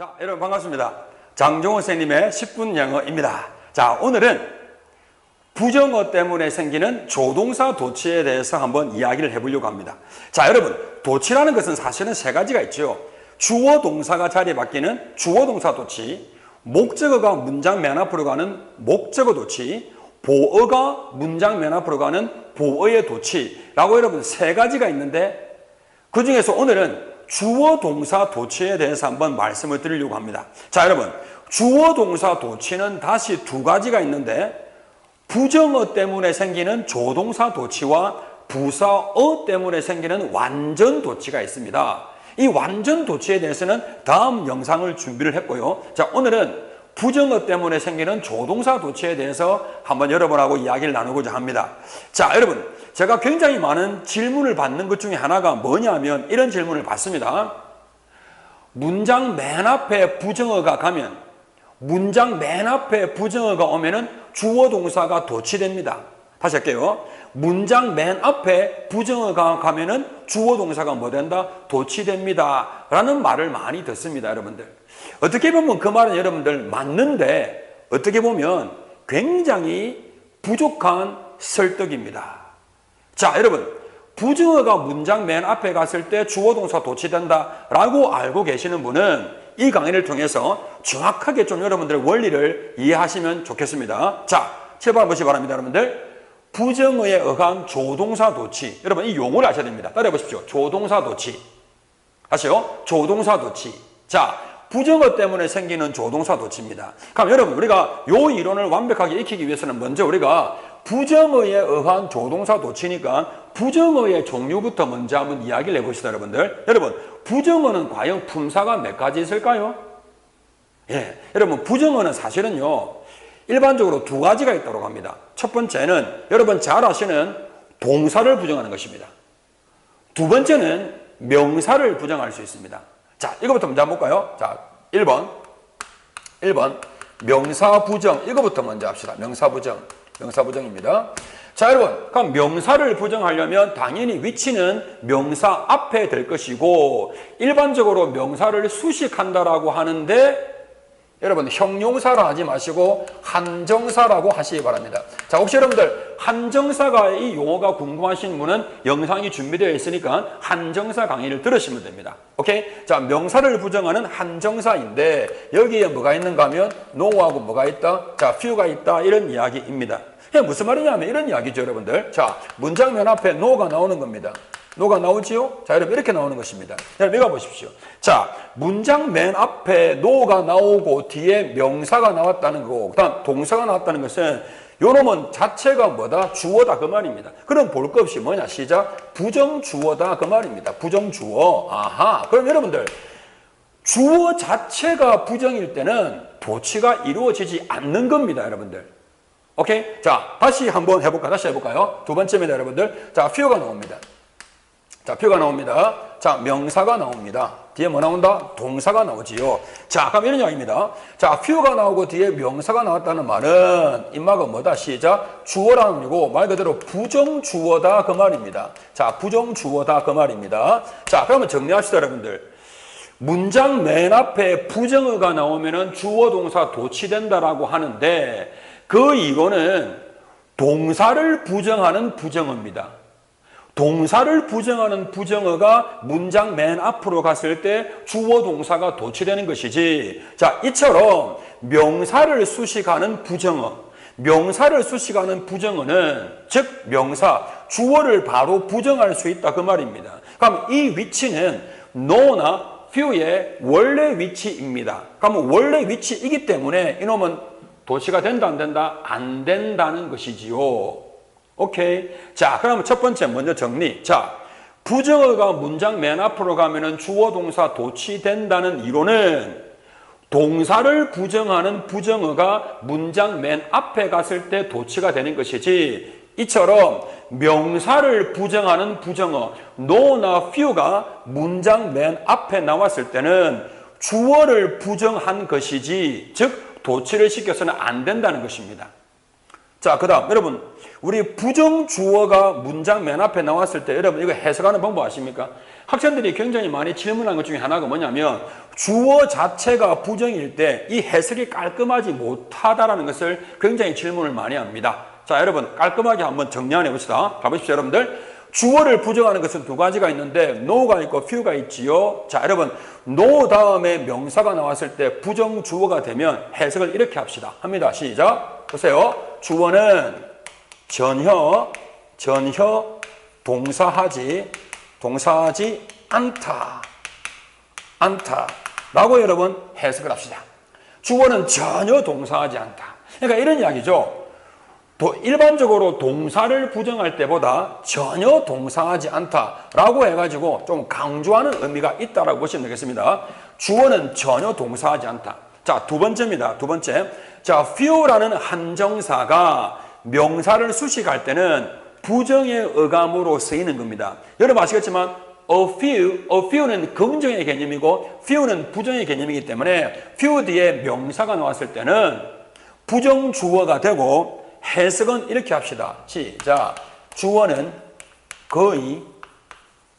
자, 여러분 반갑습니다. 장종호 선생님의 10분 영어입니다. 자, 오늘은 부정어 때문에 생기는 조동사 도치에 대해서 한번 이야기를 해보려고 합니다. 자, 여러분, 도치라는 것은 사실은 세 가지가 있죠. 주어 동사가 자리 바뀌는 주어 동사 도치, 목적어가 문장 맨 앞으로 가는 목적어 도치, 보어가 문장 맨 앞으로 가는 보어의 도치라고 여러분 세 가지가 있는데 그 중에서 오늘은 주어 동사 도치에 대해서 한번 말씀을 드리려고 합니다. 자, 여러분. 주어 동사 도치는 다시 두 가지가 있는데 부정어 때문에 생기는 조동사 도치와 부사어 때문에 생기는 완전 도치가 있습니다. 이 완전 도치에 대해서는 다음 영상을 준비를 했고요. 자, 오늘은 부정어 때문에 생기는 조동사 도치에 대해서 한번 여러분하고 이야기를 나누고자 합니다. 자, 여러분. 제가 굉장히 많은 질문을 받는 것 중에 하나가 뭐냐면 이런 질문을 받습니다. 문장 맨 앞에 부정어가 가면 문장 맨 앞에 부정어가 오면은 주어 동사가 도치됩니다. 다시 할게요. 문장 맨 앞에 부정어가 가면은 주어 동사가 뭐 된다? 도치됩니다. 라는 말을 많이 듣습니다, 여러분들. 어떻게 보면 그 말은 여러분들 맞는데 어떻게 보면 굉장히 부족한 설득입니다. 자, 여러분. 부정어가 문장 맨 앞에 갔을 때 주어 동사 도치된다 라고 알고 계시는 분은 이 강의를 통해서 정확하게 좀 여러분들의 원리를 이해하시면 좋겠습니다. 자, 제발 보시 바랍니다, 여러분들. 부정어에 의한 조동사 도치. 여러분, 이 용어를 아셔야 됩니다. 따라해 보십시오. 조동사 도치. 하시오. 조동사 도치. 자, 부정어 때문에 생기는 조동사 도치입니다. 그럼 여러분, 우리가 요 이론을 완벽하게 익히기 위해서는 먼저 우리가 부정어에 의한 조동사 도치니까 부정어의 종류부터 먼저 한번 이야기를 해보시다 여러분들. 여러분, 부정어는 과연 품사가 몇 가지 있을까요? 예, 여러분 부정어는 사실은요 일반적으로 두 가지가 있다고 합니다. 첫 번째는 여러분 잘 아시는 동사를 부정하는 것입니다. 두 번째는 명사를 부정할 수 있습니다. 자, 이거부터 먼저 한번 볼까요? 자, 1번. 1번. 명사 부정. 이거부터 먼저 합시다. 명사 부정. 명사 부정입니다. 자, 여러분. 그럼 명사를 부정하려면 당연히 위치는 명사 앞에 될 것이고 일반적으로 명사를 수식한다라고 하는데 여러분 형용사라 하지 마시고 한정사라고 하시기 바랍니다. 자 혹시 여러분들 한정사가 이 용어가 궁금하신 분은 영상이 준비되어 있으니까 한정사 강의를 들으시면 됩니다. 오케이? 자 명사를 부정하는 한정사인데 여기에 뭐가 있는가 하면 no하고 뭐가 있다? 자 few가 있다 이런 이야기입니다. 무슨 말이냐면 이런 이야기죠 여러분들. 자 문장 맨 앞에 no가 나오는 겁니다. 노가 나오지요? 자, 여러분 이렇게 나오는 것입니다. 여러분 읽어 보십시오. 자, 문장 맨 앞에 노가 나오고 뒤에 명사가 나왔다는 거고 그다음 동사가 나왔다는 것은 요놈은 자체가 뭐다? 주어다 그 말입니다. 그럼 볼 것 없이 뭐냐? 시작. 부정 주어다 그 말입니다. 부정 주어. 아하. 그럼 여러분들 주어 자체가 부정일 때는 도치가 이루어지지 않는 겁니다, 여러분들. 오케이? 자, 다시 한번 해볼까? 다시 해볼까요? 두 번째입니다, 여러분들. 자, few 가 나옵니다. 자, 표가 나옵니다. 자, 명사가 나옵니다. 뒤에 뭐 나온다? 동사가 나오지요. 자, 그럼 이런 이야기입니다. 자, few 가 나오고 뒤에 명사가 나왔다는 말은 임마가 뭐다? 시작. 주어라는 의미고 말 그대로 부정주어다 그 말입니다. 자, 부정주어다 그 말입니다. 자, 그러면 정리합시다, 여러분들. 문장 맨 앞에 부정어가 나오면은 주어 동사 도치된다라고 하는데 그 이거는 동사를 부정하는 부정어입니다. 동사를 부정하는 부정어가 문장 맨 앞으로 갔을 때 주어 동사가 도치되는 것이지. 자, 이처럼 명사를 수식하는 부정어. 명사를 수식하는 부정어는 즉 명사 주어를 바로 부정할 수 있다 그 말입니다. 그럼 이 위치는 no나 few의 원래 위치입니다. 그러면 원래 위치이기 때문에 이놈은 도치가 된다 안 된다 안 된다는 것이지요. 오케이. 자, 그러면 첫 번째 먼저 정리. 자, 부정어가 문장 맨 앞으로 가면은 주어 동사 도치된다는 이론은 동사를 부정하는 부정어가 문장 맨 앞에 갔을 때 도치가 되는 것이지 이처럼 명사를 부정하는 부정어 no나 few가 문장 맨 앞에 나왔을 때는 주어를 부정한 것이지 즉 도치를 시켜서는 안 된다는 것입니다. 자, 그 다음, 여러분, 우리 부정 주어가 문장 맨 앞에 나왔을 때 여러분 이거 해석하는 방법 아십니까? 학생들이 굉장히 많이 질문한 것 중에 하나가 뭐냐면 주어 자체가 부정일 때 이 해석이 깔끔하지 못하다라는 것을 굉장히 질문을 많이 합니다. 자, 여러분 깔끔하게 한번 정리해 봅시다. 가보십시오, 여러분들. 주어를 부정하는 것은 두 가지가 있는데 no가 있고 few가 있지요. 자, 여러분 no 다음에 명사가 나왔을 때 부정 주어가 되면 해석을 이렇게 합시다. 합니다. 시작. 보세요. 주어는 전혀 전혀 동사하지 동사하지 않다. 않다라고 여러분 해석을 합시다. 주어는 전혀 동사하지 않다. 그러니까 이런 이야기죠. 도, 일반적으로 동사를 부정할 때보다 전혀 동사하지 않다라고 해가지고 좀 강조하는 의미가 있다라고 보시면 되겠습니다. 주어는 전혀 동사하지 않다. 자, 두 번째입니다. 두 번째. 자, few라는 한정사가 명사를 수식할 때는 부정의 어감으로 쓰이는 겁니다. 여러분 아시겠지만 a few, a few는 긍정의 개념이고 few는 부정의 개념이기 때문에 few 뒤에 명사가 나왔을 때는 부정 주어가 되고 해석은 이렇게 합시다. 시작. 주어는 거의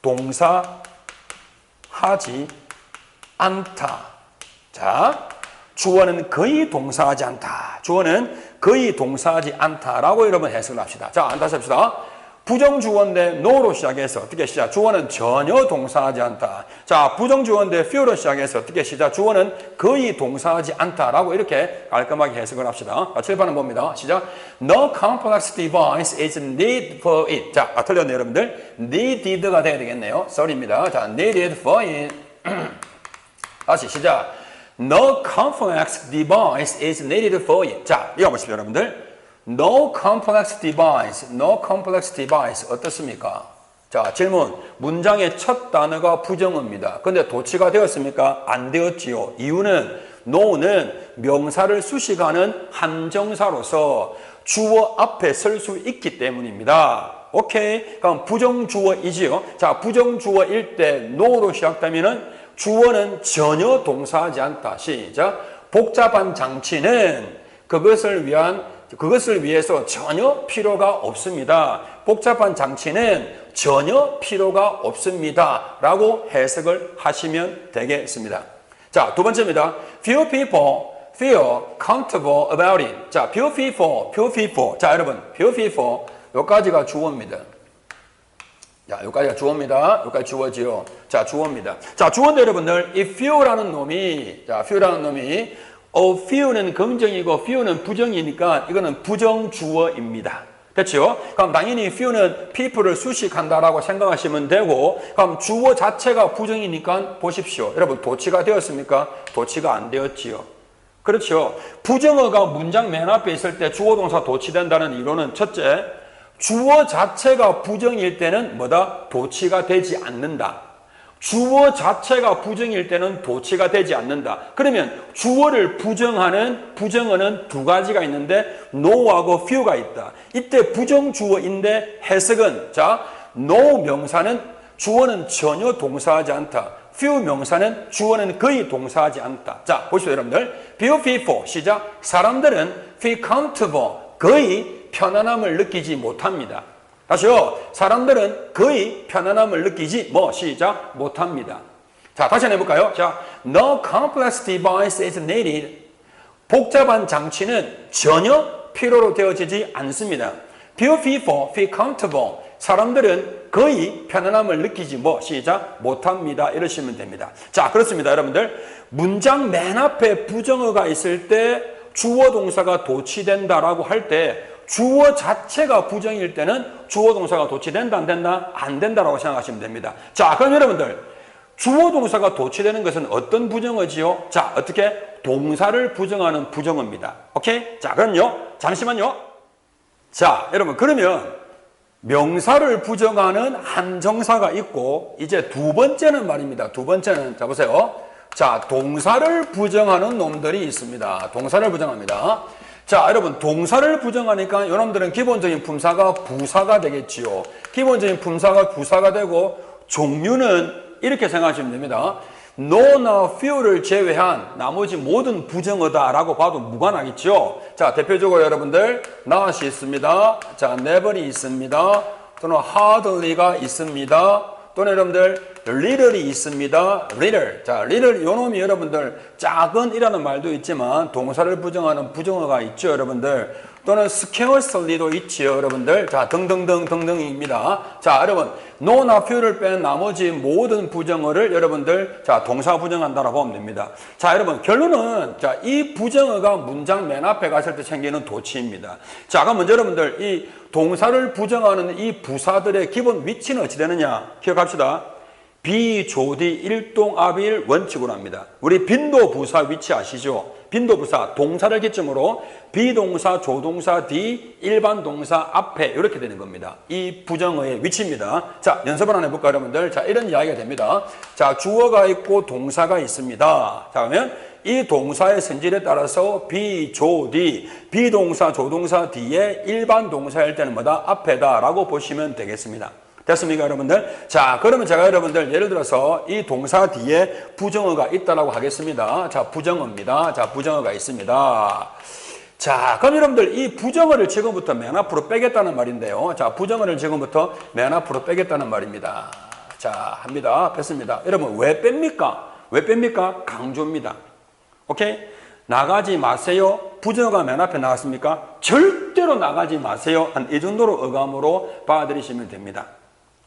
동사 하지 않다. 자, 주어는 거의 동사하지 않다. 주어는 거의 동사하지 않다라고 여러분 해석을 합시다. 자, 다시 합시다. 부정주어인데 no로 시작해서 어떻게 시작? 주어는 전혀 동사하지 않다. 자, 부정주어인데 few로 시작해서 어떻게 시작? 주어는 거의 동사하지 않다라고 이렇게 깔끔하게 해석을 합시다. 자, 7번은 봅니다. 시작. No complex device is needed for it. 자, 아, 틀렸네요, 여러분들. needed가 돼야 되겠네요. sorry입니다. 자, needed for it. 다시 시작. No complex device is needed for it. 자, 이거 보십시오, 여러분들. No complex device, no complex device 어떻습니까? 자, 질문. 문장의 첫 단어가 부정어입니다. 근데 도치가 되었습니까? 안 되었지요. 이유는 no는 명사를 수식하는 한정사로서 주어 앞에 설 수 있기 때문입니다. 오케이. 그럼 부정주어이지요. 자, 부정주어일 때 no로 시작되면은 주어는 전혀 동사하지 않다. 시작. 복잡한 장치는 그것을 위한 그것을 위해서 전혀 필요가 없습니다. 복잡한 장치는 전혀 필요가 없습니다. 라고 해석을 하시면 되겠습니다. 자, 두 번째입니다. Few people feel comfortable about it. 자, few people, few people. 자, 여러분, few people. 여기까지가 주어입니다. 자, 여기까지가 주어입니다. 여기까지 주어지요. 자, 주어입니다. 자, 주어인데 여러분들, 이 few라는 놈이, 자, few라는 놈이 a few는 긍정이고 few는 부정이니까 이거는 부정주어입니다. 됐죠? 그럼 당연히 few는 people를 수식한다라고 생각하시면 되고 그럼 주어 자체가 부정이니까 보십시오. 여러분 도치가 되었습니까? 도치가 안 되었지요. 그렇죠. 부정어가 문장 맨 앞에 있을 때 주어 동사 도치된다는 이론은 첫째 주어 자체가 부정일 때는 뭐다? 도치가 되지 않는다. 주어 자체가 부정일 때는 도치가 되지 않는다. 그러면 주어를 부정하는 부정어는 두 가지가 있는데 no하고 few가 있다. 이때 부정 주어인데 해석은 자 no 명사는 주어는 전혀 동사하지 않다. few 명사는 주어는 거의 동사하지 않다. 자 보시죠 여러분들. few people 시작. 사람들은 feel comfortable 거의 편안함을 느끼지 못합니다. 다시요. 사람들은 거의 편안함을 느끼지 뭐 시작 못합니다. 자, 다시 한번 해볼까요? 자, no complex device is needed. 복잡한 장치는 전혀 필요로 되어지지 않습니다. Few people feel comfortable. 사람들은 거의 편안함을 느끼지 뭐 시작 못합니다. 이러시면 됩니다. 자, 그렇습니다, 여러분들. 문장 맨 앞에 부정어가 있을 때 주어 동사가 도치된다라고 할 때 주어 자체가 부정일 때는 주어 동사가 도치된다 안 된다? 안 된다라고 생각하시면 됩니다. 자, 그럼 여러분들 주어 동사가 도치되는 것은 어떤 부정어지요? 자, 어떻게 동사를 부정하는 부정어입니다. 오케이? 자, 그럼요. 잠시만요. 자, 여러분 그러면 명사를 부정하는 한정사가 있고 이제 두 번째는 말입니다. 두 번째는 자 보세요. 자, 동사를 부정하는 놈들이 있습니다. 동사를 부정합니다. 자, 여러분 동사를 부정하니까 여러분들은 기본적인 품사가 부사가 되겠지요. 기본적인 품사가 부사가 되고 종류는 이렇게 생각하시면 됩니다. no나 few를 제외한 나머지 모든 부정어다라고 봐도 무관하겠죠. 자, 대표적으로 여러분들 not이 있습니다. 자, never이 있습니다. 또는 hardly가 있습니다. 또는 여러분들 little이 있습니다. little. 자, little 요 놈이 여러분들 작은이라는 말도 있지만 동사를 부정하는 부정어가 있죠, 여러분들. 또는 scarcely도 있지요, 여러분들. 자, 등등등 등등입니다. 자, 여러분 no나 few를 뺀 나머지 모든 부정어를 여러분들 자, 동사 부정한다라고 보면 됩니다. 자, 여러분 결론은 자, 이 부정어가 문장 맨 앞에 갔을 때 생기는 도치입니다. 자, 그럼 먼저 여러분들 이 동사를 부정하는 이 부사들의 기본 위치는 어찌 되느냐? 기억합시다. 비조디 일동아빌 원칙으로 합니다. 우리 빈도 부사 위치 아시죠? 빈도 부사 동사를 기점으로 비동사, 조동사, 뒤, 일반 동사 앞에 이렇게 되는 겁니다. 이 부정어의 위치입니다. 자, 연습을 한번 해볼까요, 여러분들? 자, 이런 이야기가 됩니다. 자, 주어가 있고 동사가 있습니다. 자, 그러면 이 동사의 성질에 따라서 비, 조, 디, 비동사, 조동사 뒤에 일반 동사일 때는 뭐다? 앞에다라고 보시면 되겠습니다. 됐습니까, 여러분들? 자, 그러면 제가 여러분들 예를 들어서 이 동사 뒤에 부정어가 있다라고 하겠습니다. 자, 부정어입니다. 자, 부정어가 있습니다. 자, 그럼 여러분들 이 부정어를 지금부터 맨 앞으로 빼겠다는 말인데요. 자, 부정어를 지금부터 맨 앞으로 빼겠다는 말입니다. 자, 합니다. 뺐습니다. 여러분, 왜 뺍니까? 왜 뺍니까? 강조입니다. 오케이? 나가지 마세요. 부정어가 맨 앞에 나왔습니까? 절대로 나가지 마세요. 한 이 정도로 어감으로 받아들이시면 됩니다.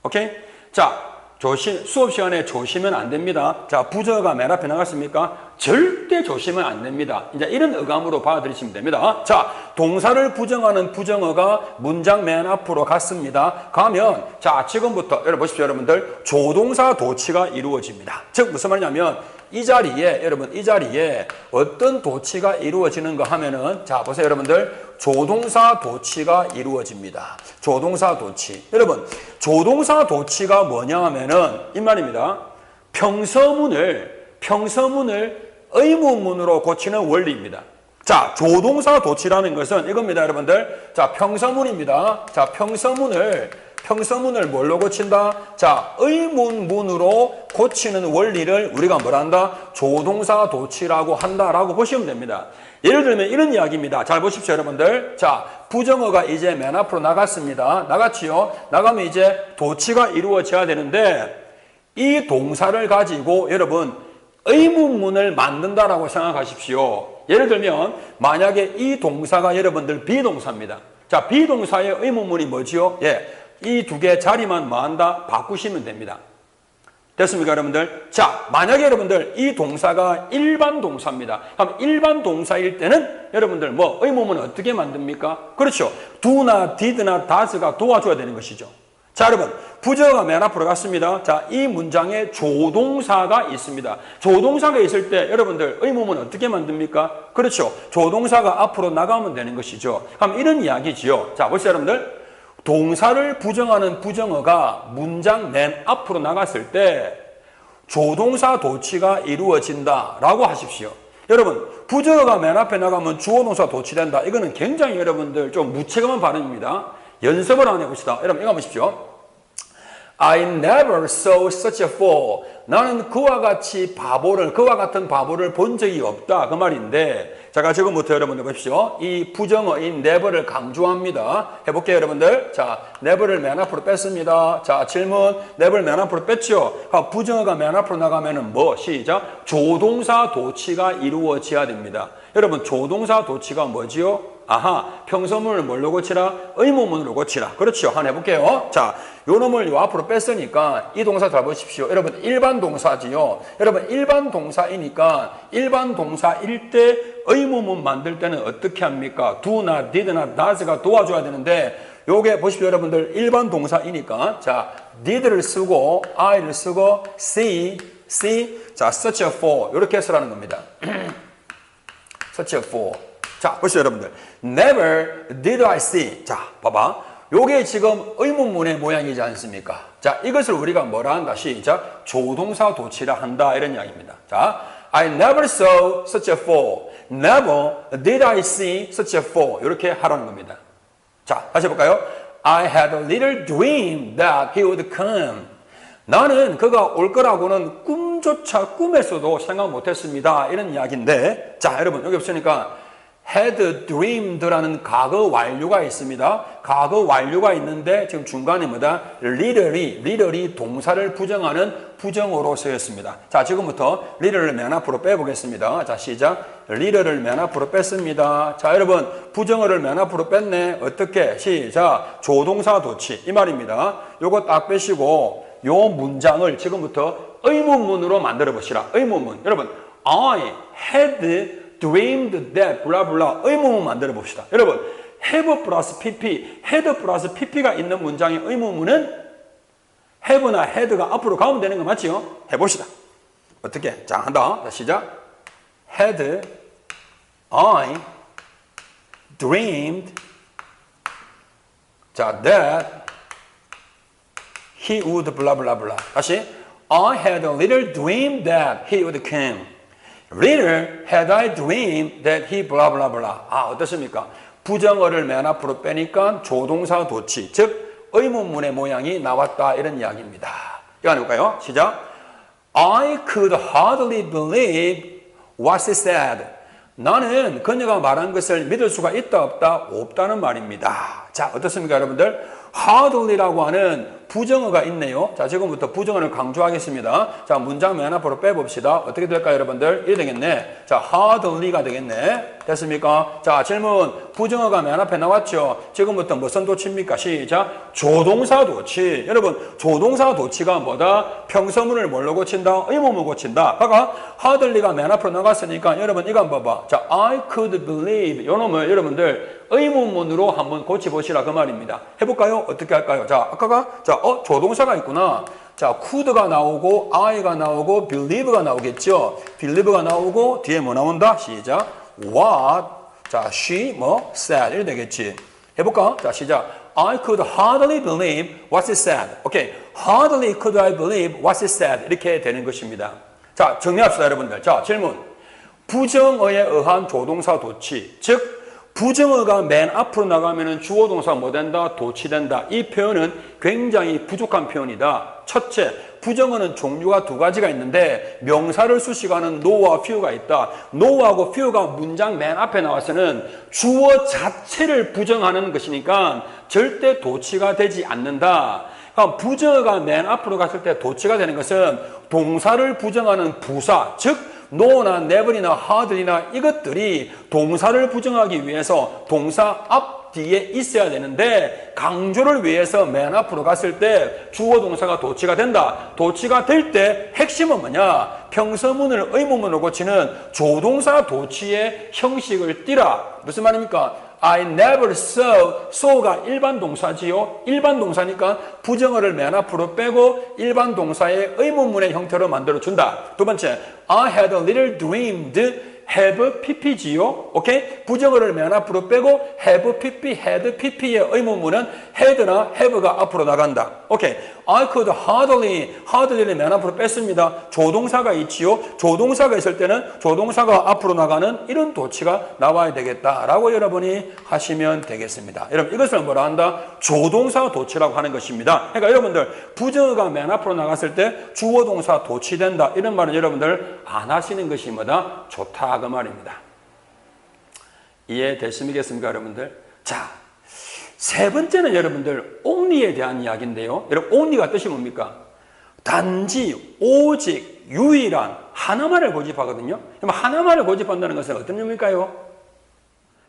오케이? 자, 조심, 수업 시간에 조심은 안 됩니다. 자, 부정어가 맨 앞에 나갔습니까? 절대 조심은 안 됩니다. 이제 이런 어감으로 받아들이시면 됩니다. 자, 동사를 부정하는 부정어가 문장 맨 앞으로 갔습니다. 가면, 자, 지금부터, 여러분 보십시오, 여러분들. 조동사 도치가 이루어집니다. 즉, 무슨 말이냐면, 이 자리에 여러분 이 자리에 어떤 도치가 이루어지는가 하면은 자 보세요 여러분들 조동사 도치가 이루어집니다. 조동사 도치. 여러분 조동사 도치가 뭐냐 하면은 이 말입니다. 평서문을 평서문을 의문문으로 고치는 원리입니다. 자, 조동사 도치라는 것은 이겁니다, 여러분들. 자, 평서문입니다. 자, 평서문을 평서문을 뭘로 고친다? 자, 의문문으로 고치는 원리를 우리가 뭘 한다? 조동사 도치라고 한다라고 보시면 됩니다. 예를 들면 이런 이야기입니다. 잘 보십시오, 여러분들. 자, 부정어가 이제 맨 앞으로 나갔습니다. 나갔지요? 나가면 이제 도치가 이루어져야 되는데 이 동사를 가지고 여러분 의문문을 만든다라고 생각하십시오. 예를 들면 만약에 이 동사가 여러분들 비동사입니다. 자, 비동사의 의문문이 뭐지요? 예. 이 두 개 자리만 뭐한다? 바꾸시면 됩니다. 됐습니까, 여러분들? 자, 만약에 여러분들 이 동사가 일반 동사입니다. 그럼 일반 동사일 때는 여러분들 뭐 의문문 어떻게 만듭니까? 그렇죠. do나 did나 does가 도와줘야 되는 것이죠. 자, 여러분, 부정어가 맨 앞으로 갔습니다. 자, 이 문장에 조동사가 있습니다. 조동사가 있을 때 여러분들 의문문 어떻게 만듭니까? 그렇죠. 조동사가 앞으로 나가면 되는 것이죠. 그럼 이런 이야기지요. 자, 보세요, 여러분들. 동사를 부정하는 부정어가 문장 맨 앞으로 나갔을 때 조동사 도치가 이루어진다 라고 하십시오. 여러분, 부정어가 맨 앞에 나가면 주어동사 도치된다. 이거는 굉장히 여러분들 좀 무책임한 발언입니다. 연습을 한번 해봅시다. 여러분, 이거 보십시오. I never saw such a fool. 나는 그와 같이 바보를, 그와 같은 바보를 본 적이 없다. 그 말인데, 제가 지금부터 여러분들 보십시오. 이 부정어인 never를 강조합니다. 해볼게요, 여러분들. 자, never를 맨 앞으로 뺐습니다. 자, 질문. never 맨 앞으로 뺐죠? 부정어가 맨 앞으로 나가면은 뭐? 시작. 조동사 도치가 이루어져야 됩니다. 여러분, 조동사 도치가 뭐지요? 아하, 평서문을 뭘로 고치라? 의문문으로 고치라. 그렇죠. 한번 해볼게요. 자, 요 놈을 요 앞으로 뺐으니까 이 동사 잘 보십시오. 여러분, 일반 동사지요. 여러분, 일반 동사이니까 일반 동사일 때 의문문 만들 때는 어떻게 합니까? do나 did나 does가 도와줘야 되는데 요게 보십시오. 여러분들, 일반 동사이니까 자, did를 쓰고 I를 쓰고 see, see, 자, search for 이렇게 쓰라는 겁니다. search for 자, 보시죠, 여러분들. Never did I see. 자, 봐봐. 요게 지금 의문문의 모양이지 않습니까? 자, 이것을 우리가 뭐라 한다? 시작. 조동사 도치라 한다. 이런 이야기입니다. 자, I never saw such a fool. Never did I see such a fool. 이렇게 하라는 겁니다. 자, 다시 해볼까요? I had a little dream that he would come. 나는 그가 올 거라고는 꿈 꿈조차 꿈에서도 생각 못했습니다. 이런 이야기인데, 자 여러분 여기 없으니까 had dreamed라는 과거 완료가 있습니다. 과거 완료가 있는데 지금 중간에 뭐다? literally, literally 동사를 부정하는 부정어로 쓰였습니다. 자, 지금부터 literal을 맨 앞으로 빼보겠습니다. 자, 시작. literal을 맨 앞으로 뺐습니다. 자, 여러분 부정어를 맨 앞으로 뺐네. 어떻게? 시작. 조동사 도치 이 말입니다. 요거 딱 빼시고 요 문장을 지금부터 의문문으로 만들어 보시라. 의문문. 여러분, I had dreamed that 블라블라 의문문 만들어 봅시다. 여러분 have 플러스 pp, had 플러스 pp가 있는 문장의 의문문은 have나 had가 앞으로 가면 되는 거 맞지요? 해봅시다. 어떻게? 자 한다. 자 시작. had I dreamed 자 that he would blah blah blah. 다시 I had a little dream that he would come. Little had I dreamed that he blah blah blah. 아 어떻습니까? 부정어를 맨 앞으로 빼니까 조동사 도치 즉 의문문의 모양이 나왔다 이런 이야기입니다. 이거 해볼까요? 시작. I could hardly believe what he said. 나는 그녀가 말한 것을 믿을 수가 있다 없다 없다는 말입니다. 자 어떻습니까 여러분들? hardly라고 하는 부정어가 있네요. 자, 지금부터 부정어를 강조하겠습니다. 자, 문장 맨 앞으로 빼봅시다. 어떻게 될까요, 여러분들? 이래 되겠네. 자, hardly가 되겠네. 됐습니까? 자, 질문. 부정어가 맨 앞에 나왔죠? 지금부터 무슨 도치입니까? 시작. 조동사 도치. 여러분, 조동사 도치가 뭐다? 평서문을 뭘로 고친다? 의문문 고친다. 봐가 hardly가 맨 앞으로 나갔으니까 여러분, 이거 한번 봐봐. 자, I could believe. 요 놈을 여러분들 의문문으로 한번 고쳐보시라 그 말입니다. 해볼까요? 어떻게 할까요? 자, 아까가 자, 어, 조동사가 있구나. 자, could가 나오고 I가 나오고 believe가 나오겠죠. believe가 나오고 뒤에 뭐 나온다? 시작. what 자, she 뭐 said 이렇게 되겠지. 해볼까? 자, 시작. I could hardly believe what she said. 오케이. hardly could I believe what she said. 이렇게 되는 것입니다. 자, 정리합시다, 여러분들. 자, 질문. 부정어에 의한 조동사 도치, 즉 부정어가 맨 앞으로 나가면 주어 동사 뭐 된다? 도치된다. 이 표현은 굉장히 부족한 표현이다. 첫째, 부정어는 종류가 두 가지가 있는데 명사를 수식하는 no와 few가 있다. no하고 few가 문장 맨 앞에 나와서는 주어 자체를 부정하는 것이니까 절대 도치가 되지 않는다. 그러니까 부정어가 맨 앞으로 갔을 때 도치가 되는 것은 동사를 부정하는 부사, 즉 no나 never이나 hardly나 이것들이 동사를 부정하기 위해서 동사 앞 뒤에 있어야 되는데 강조를 위해서 맨 앞으로 갔을 때 주어 동사가 도치가 된다. 도치가 될 때 핵심은 뭐냐? 평서문을 의문문으로 고치는 조동사 도치의 형식을 띠라. 무슨 말입니까? I never saw, saw가 일반 동사지요. 일반 동사니까 부정어를 맨 앞으로 빼고 일반 동사의 의문문의 형태로 만들어 준다. 두 번째, I had a little dreamed have pp지요. 오케이? 부정어를 맨 앞으로 빼고 have pp, had pp의 의문문은 had나 have가 앞으로 나간다. 오케이. I could hardly, hardly를 맨 앞으로 뺐습니다. 조동사가 있지요. 조동사가 있을 때는 조동사가 앞으로 나가는 이런 도치가 나와야 되겠다라고 여러분이 하시면 되겠습니다. 여러분 이것을 뭐라 한다? 조동사 도치라고 하는 것입니다. 그러니까 여러분들 부정어가 맨 앞으로 나갔을 때 주어 동사 도치된다. 이런 말은 여러분들 안 하시는 것이 뭐다? 좋다 그 말입니다. 이해되십니까 여러분들? 자, 세 번째는 여러분들 only에 대한 이야기인데요. 여러분 only가 뜻이 뭡니까? 단지, 오직, 유일한 하나만을 고집하거든요. 그럼 하나만을 고집한다는 것은 어떤 의미일까요?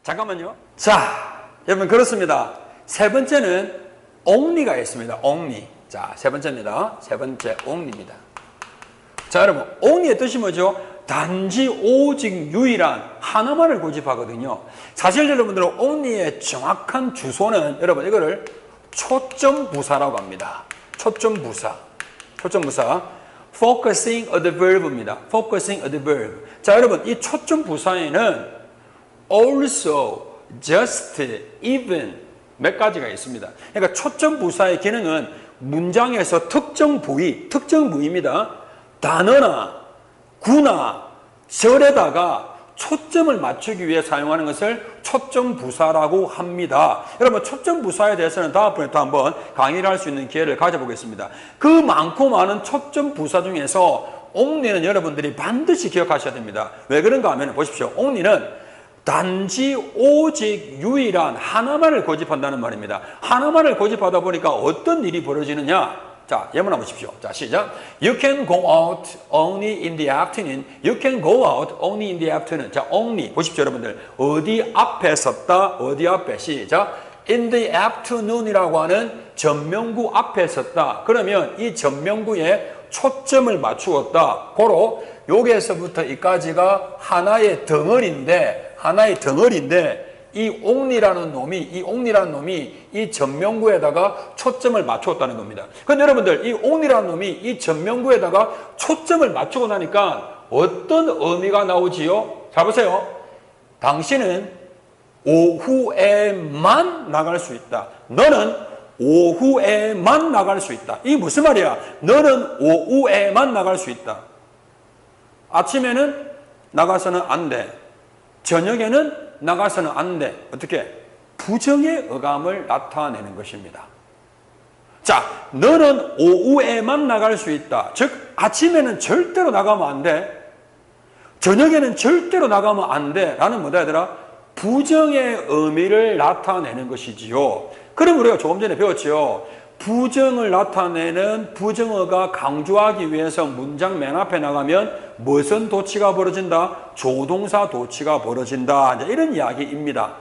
잠깐만요. 자, 여러분 그렇습니다. 세 번째는 only가 있습니다. only. 자, 세 번째입니다. 세 번째 only입니다. 자, 여러분 only의 뜻이 뭐죠? 단지 오직 유일한 하나만을 고집하거든요. 사실 여러분들은 only의 정확한 주소는 여러분 이거를 초점 부사라고 합니다. 초점 부사. 초점 부사. focusing on the verb입니다. focusing on the verb. 자, 여러분 이 초점 부사에는 also, just, even 몇 가지가 있습니다. 그러니까 초점 부사의 기능은 문장에서 특정 부위, 특정 부위입니다. 단어나 구나 절에다가 초점을 맞추기 위해 사용하는 것을 초점 부사라고 합니다. 여러분 초점 부사에 대해서는 다음번에 또 한번 강의를 할 수 있는 기회를 가져보겠습니다. 그 많고 많은 초점 부사 중에서 only는 여러분들이 반드시 기억하셔야 됩니다. 왜 그런가 하면 보십시오. only는 단지 오직 유일한 하나만을 고집한다는 말입니다. 하나만을 고집하다 보니까 어떤 일이 벌어지느냐? 자, 예문 한번 보십시오. 자, 시작. You can go out only in the afternoon. You can go out only in the afternoon. 자, only. 보십시오, 여러분들. 어디 앞에 섰다, 어디 앞에. 시작. in the afternoon이라고 하는 전명구 앞에 섰다. 그러면 이 전명구에 초점을 맞추었다. 고로 여기에서부터 이까지가 하나의 덩어리인데 하나의 덩어리인데 이 옥리라는 놈이 이 옥리라는 놈이 이 전명구에다가 초점을 맞추었다는 겁니다. 근데 여러분들 이 옥리라는 놈이 이 전명구에다가 초점을 맞추고 나니까 어떤 의미가 나오지요? 자 보세요. 당신은 오후에만 나갈 수 있다. 너는 오후에만 나갈 수 있다. 이게 무슨 말이야? 너는 오후에만 나갈 수 있다. 아침에는 나가서는 안 돼. 저녁에는 나가서는 안 돼. 어떻게? 부정의 어감을 나타내는 것입니다. 자, 너는 오후에만 나갈 수 있다. 즉, 아침에는 절대로 나가면 안 돼. 저녁에는 절대로 나가면 안 돼. 라는 뭐다 얘들아? 부정의 의미를 나타내는 것이지요. 그럼 우리가 조금 전에 배웠지요. 부정을 나타내는 부정어가 강조하기 위해서 문장 맨 앞에 나가면 무슨 도치가 벌어진다? 조동사 도치가 벌어진다. 이런 이야기입니다.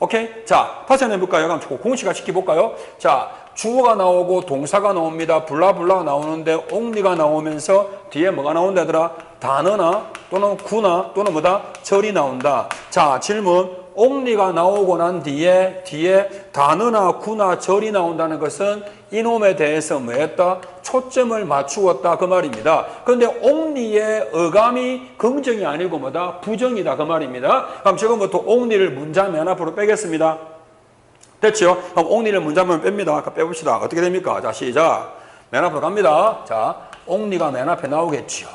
오케이? 자, 다시 한번 해볼까요? 그럼 공식화 시 켜볼까요? 자, 주어가 나오고 동사가 나옵니다. 블라블라 나오는데 옹리가 나오면서 뒤에 뭐가 나온다더라? 단어나 또는 구나 또는 뭐다? 절이 나온다. 자, 질문. 옥리가 나오고 난 뒤에 뒤에 단어나 구나 절이 나온다는 것은 이놈에 대해서 뭐 했다? 초점을 맞추었다 그 말입니다. 그런데 옥리의 어감이 긍정이 아니고 뭐다? 부정이다 그 말입니다. 그럼 지금부터 옥리를 맨 앞으로 빼겠습니다. 됐죠? 그럼 옥리를 문장면 뺍니다. 아까 빼봅시다. 어떻게 됩니까? 자 시작. 맨 앞으로 갑니다. 자 옥리가 맨 앞에 나오겠죠.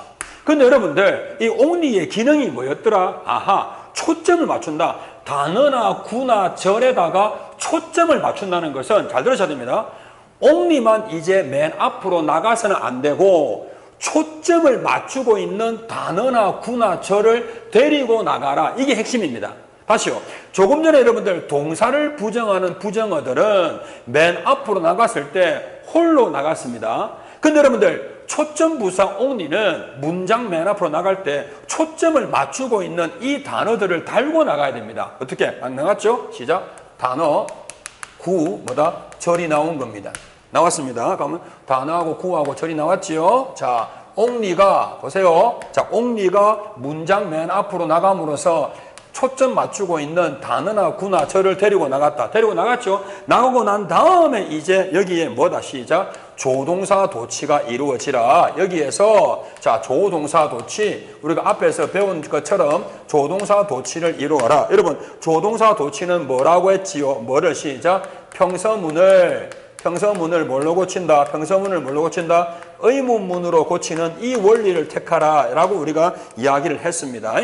근데 여러분들 이 옥리의 기능이 뭐였더라? 아하 초점을 맞춘다. 단어나 구나 절에다가 초점을 맞춘다는 것은 잘 들으셔야 됩니다. 옥리만 이제 맨 앞으로 나가서는 안 되고 초점을 맞추고 있는 단어나 구나 절을 데리고 나가라. 이게 핵심입니다. 다시요. 조금 전에 여러분들 동사를 부정하는 부정어들은 맨 앞으로 나갔을 때 홀로 나갔습니다. 근데 여러분들 초점 부사 only는 문장 맨 앞으로 나갈 때 초점을 맞추고 있는 이 단어들을 달고 나가야 됩니다. 어떻게? 안 나갔죠? 시작. 단어, 구, 뭐다? 절이 나온 겁니다. 나왔습니다. 그러면 단어하고 구하고 절이 나왔지요? 자, only가, 보세요. 자, only가 문장 맨 앞으로 나감으로써 초점 맞추고 있는 단어나 구나 절을 데리고 나갔다. 데리고 나갔죠? 나가고 난 다음에 이제 여기에 뭐다? 시작. 조동사 도치가 이루어지라. 여기에서 자 조동사 도치 우리가 앞에서 배운 것처럼 조동사 도치를 이루어라. 여러분 조동사 도치는 뭐라고 했지요? 뭐를 시작? 평서문을 평서문을 뭘로 고친다? 평서문을 뭘로 고친다? 의문문으로 고치는 이 원리를 택하라 라고 우리가 이야기를 했습니다.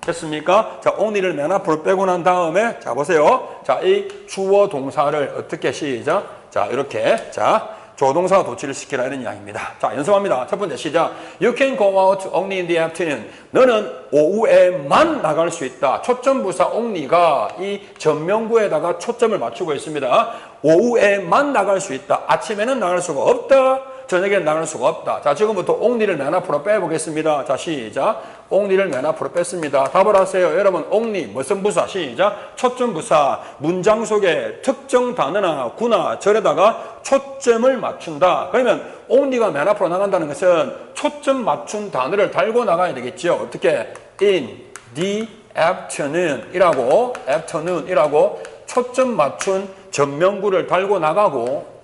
됐습니까? 자, only를 맨 앞으로 빼고 난 다음에 자 보세요. 자, 이 주어 동사를 어떻게 시작? 자, 이렇게 자 조동사 도치를 시키라 이런 이야기입니다. 자, 연습합니다. 첫 번째 시작. You can go out only in the afternoon. 너는 오후에만 나갈 수 있다. 초점 부사 only가 이 전명구에다가 초점을 맞추고 있습니다. 오후에만 나갈 수 있다. 아침에는 나갈 수가 없다. 저녁에 나갈 수가 없다. 자, 지금부터 옥리를 맨 앞으로 빼보겠습니다. 자, 시작. 옥리를 맨 앞으로 뺐습니다. 답을 하세요. 여러분, 옥리, 무슨 부사? 시작. 초점 부사. 문장 속에 특정 단어나 구나 절에다가 초점을 맞춘다. 그러면 옥리가 맨 앞으로 나간다는 것은 초점 맞춘 단어를 달고 나가야 되겠죠. 어떻게? in the afternoon 이라고, afternoon 이라고 초점 맞춘 전명구를 달고 나가고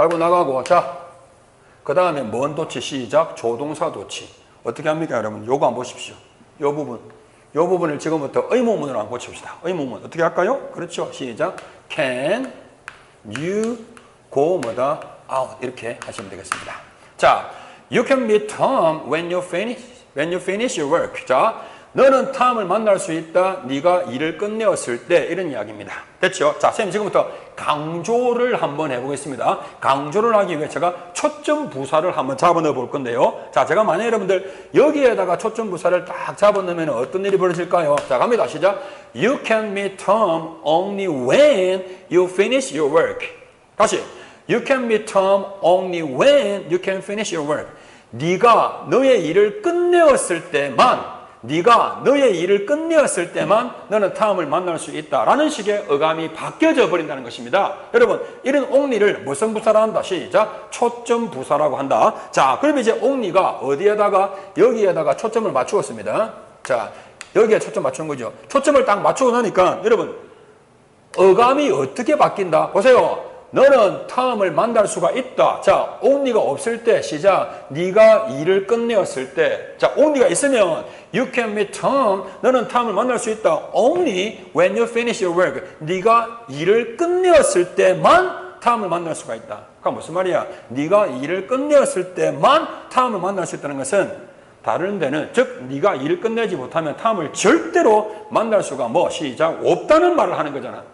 달고 나가고 자, 그 다음에 먼 도치 시작 조동사 도치 어떻게 합니까 여러분? 요거 한번 보십시오. 요 부분 요 부분을 지금부터 의문문으로 한번 고칩시다. 의문문 어떻게 할까요? 그렇죠. 시작 Can you go 뭐다 out 이렇게 하시면 되겠습니다. 자, you can meet Tom when you finish when you finish your work. 자, 너는 탐을 만날 수 있다. 네가 일을 끝내었을 때 이런 이야기입니다. 됐죠? 자, 선생님 지금부터 강조를 한번 해보겠습니다. 강조를 하기 위해 제가 초점 부사를 한번 잡아넣어 볼 건데요. 자, 제가 만약 여러분들 여기에다가 초점 부사를 딱 잡아넣으면 어떤 일이 벌어질까요? 자, 갑니다. 시작. You can meet Tom only when you finish your work. 다시. You can meet Tom only when you can finish your work. 네가 너의 일을 끝내었을 때만 네가 너의 일을 끝내었을 때만 너는 탐을 만날 수 있다라는 식의 어감이 바뀌어져 버린다는 것입니다. 여러분, 이런 옥리를 무슨 부사라 한다? 시작. 초점 부사라고 한다. 자, 그럼 이제 옥리가 어디에다가 여기에다가 초점을 맞추었습니다. 자, 여기에 초점 맞춘 거죠. 초점을 딱 맞추고 나니까 여러분 어감이 어떻게 바뀐다? 보세요. 너는 탐을 만날 수가 있다. 자, only가 없을 때 시작. 네가 일을 끝내었을 때. 자, only가 있으면 you can meet Tom. 너는 탐을 만날 수 있다. Only when you finish your work. 네가 일을 끝내었을 때만 탐을 만날 수가 있다. 그러니까 무슨 말이야? 네가 일을 끝내었을 때만 탐을 만날 수 있다는 것은 다른 데는 즉 네가 일을 끝내지 못하면 탐을 절대로 만날 수가 뭐 시작 없다는 말을 하는 거잖아.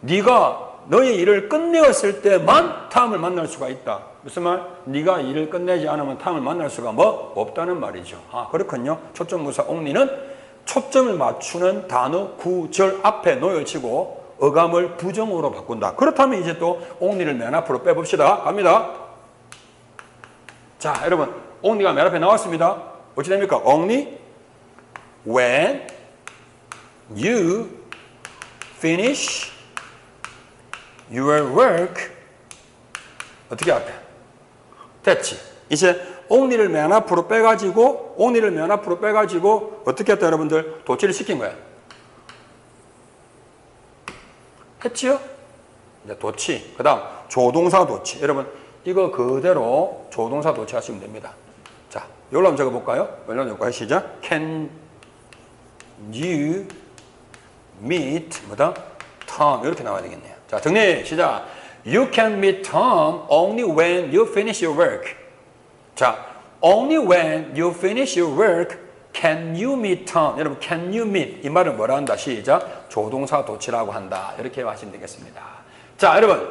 네가 너의 일을 끝내었을 때만 탐을 만날 수가 있다. 무슨 말? 네가 일을 끝내지 않으면 탐을 만날 수가 뭐 없다는 말이죠. 아 그렇군요. 초점부사 옥리는 초점을 맞추는 단어 구절 앞에 놓여지고 어감을 부정으로 바꾼다. 그렇다면 이제 또 옥리를 맨 앞으로 빼봅시다. 갑니다. 자 여러분 옥리가 맨 앞에 나왔습니다. 어찌 됩니까? 옥리 when you finish your work 어떻게 할까? 됐지. 이제 옥리를 맨 앞으로 빼가지고 옥리를 맨 앞으로 빼가지고 어떻게 했다 여러분들 도치를 시킨 거야. 했지요? 이제 도치. 그 다음 조동사 도치. 여러분 이거 그대로 조동사 도치 하시면 됩니다. 자, 여기로 한번 적어볼까요? 여기로 적어볼까요? 시작. Can you meet 뭐다? Tom 이렇게 나와야 되겠네요. 자, 정리 시작. You can meet Tom only when you finish your work. 자, only when you finish your work can you meet Tom. 여러분, can you meet 이 말은 뭐라 한다? 시작. 조동사 도치라고 한다. 이렇게 하시면 되겠습니다. 자, 여러분,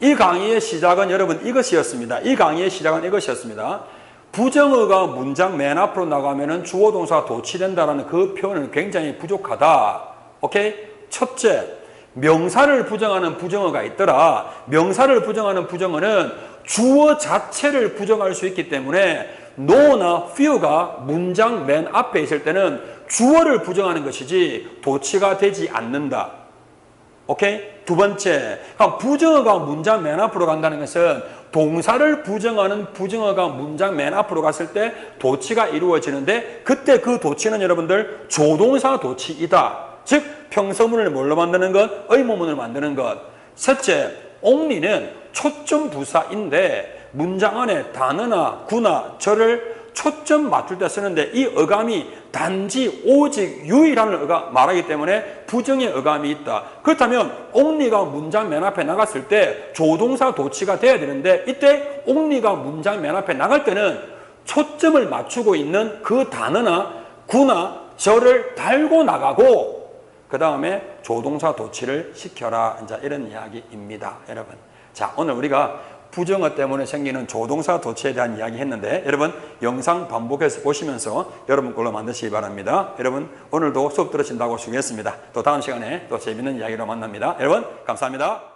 이 강의의 시작은 여러분 이것이었습니다. 이 강의의 시작은 이것이었습니다. 부정어가 문장 맨 앞으로 나가면은 주어 동사 도치된다라는 그 표현은 굉장히 부족하다. 오케이? 첫째, 명사를 부정하는 부정어가 있더라. 명사를 부정하는 부정어는 주어 자체를 부정할 수 있기 때문에 no나 few가 문장 맨 앞에 있을 때는 주어를 부정하는 것이지 도치가 되지 않는다. 오케이? 두 번째, 부정어가 문장 맨 앞으로 간다는 것은 동사를 부정하는 부정어가 문장 맨 앞으로 갔을 때 도치가 이루어지는데 그때 그 도치는 여러분들 조동사 도치이다. 즉 평서문을 뭘로 만드는 것? 의문문을 만드는 것. 셋째, only는 초점 부사인데 문장 안에 단어나 구나 절을 초점 맞출 때 쓰는데 이 어감이 단지 오직 유일한 어감 말하기 때문에 부정의 어감이 있다. 그렇다면 only가 문장 맨 앞에 나갔을 때 조동사 도치가 돼야 되는데 이때 only가 문장 맨 앞에 나갈 때는 초점을 맞추고 있는 그 단어나 구나 절을 달고 나가고 그 다음에 조동사 도치를 시켜라. 이제 이런 이야기입니다. 여러분. 자, 오늘 우리가 부정어 때문에 생기는 조동사 도치에 대한 이야기 했는데 여러분 영상 반복해서 보시면서 여러분 걸로 만드시기 바랍니다. 여러분 오늘도 수업 들으신다고 수고했습니다. 또 다음 시간에 또 재밌는 이야기로 만납니다. 여러분 감사합니다.